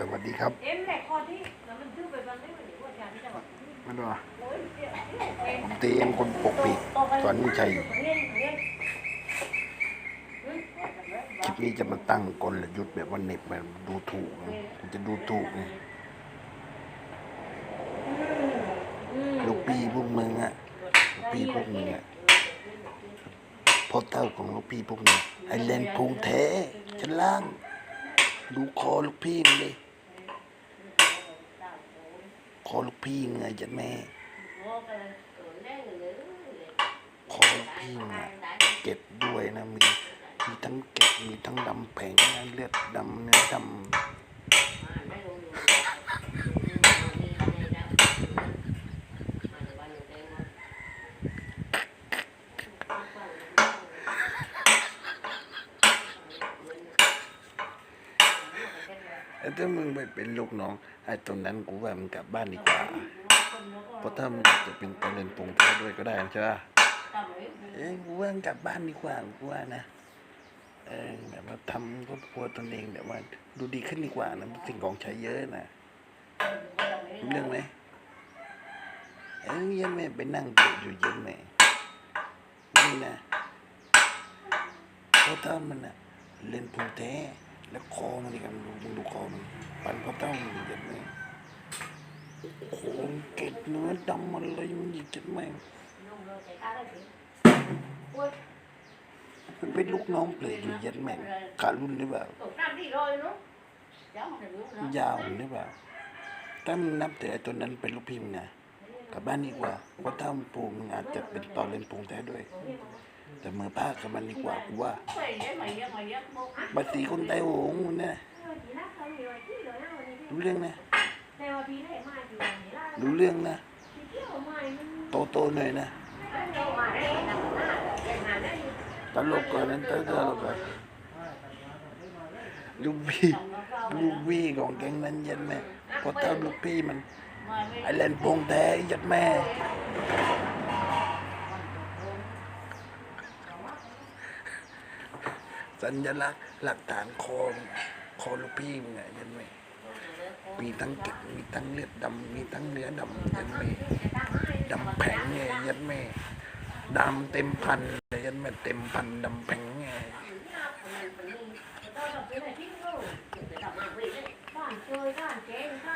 สวัสดีครับ เอ็มแหลกคอที่แล้วมันดื้อไปบ้างได้ไหมือว่าอย่างที่จะบอกมาดูอะโอ้ยเดี๋ยวเอ็มผมตีเอ็มคนปกปิดสอนวิชัยคลิปนี้จะมาตั้งกลยุทธ์แบบว่าเน็บแบบดูถูกมันจะดูถูกไงลูกพี่พวกมึงอะลูกพี่พวกมึงอะพอเต้าของลูกพี่พวกมึงไอเลนพุงแท้ชั้นล่าง ดูคอลูกพี่มันเลย คอลูกพี่เงยจัดแม่คอลูกพี่เงอะเก็บด้วยนะมีมีทั้งเก็บมีทั้งดำแผงนะเลือดดำเนื้อดำ แล้วถ้ามึงไปเป็นลูกน้องไอ้ตรงนั้นกูว่ามึงกลับบ้านดีกว่าเพราะถ้ามึงอยากจะเป็นตะเลนปงแท้ด้วยก็ได้ใช่ปะเอ้ยกูว่ามึงกลับบ้านดีกว่ากูว่านะเออแบบว่าทำครอบครัวตนเองแบบว่าดูดีขึ้นดีกว่านะสิ่งของใช้เยอะนะเรื่องไหมเอ้ยเยันแม่ไปนั่งเปิดอยู่เย็นแม่นี่นะเพราะถ้ามันอะเล่นพุงแท้ แล้วคอมันดิกันดูมึงดูคอมันปันเพราะเต้ามันเย็นแม่โคงเกล็ดเนื้อดำอะไรมันหยิกจัดแม่มันเป็นลูกน้องเปลือยอยู่เย็นแม่ขารุ่นหรือเปล่าตกน้ำที่ลอยเนาะยาวหรือเปล่าถ้ามึงนับแต่ตัวนั้นเป็นลูกพี่มึงนะ กลับบ้านดีกว่าเพราะถ้ามึงปูมึงอาจจะเป็นตอนเล่นปูงแท้ด้วย แต่มือภากับมันดีกว่ากูว่าไปเยอะมาเยอะมาเยอะโมกบัตรีคนไต้หงมึงนะรู้เรื่องนะรู้เรื่องนะ โตโตหน่อยนะตลกกว่านั้นตลกกว่าลูกพี่ลูกพี่ของแก๊งนั้นยันแม่เพราะถ้าลูกพี่มัน ไอเล่นโปงแท้ยัดแม่ สัญลักษณ์หลักฐานคองคอลูกพี่มึงไงยันแม่มีทั้งเก็บมีทั้งเลือดดำมีทั้งเนื้อดำยันแม่ดำแผงไงยันแม่ดำเต็มพันเลยยันแม่เต็มพันดำแผงไงบ้านเจอบ้านแจ้งบ้าน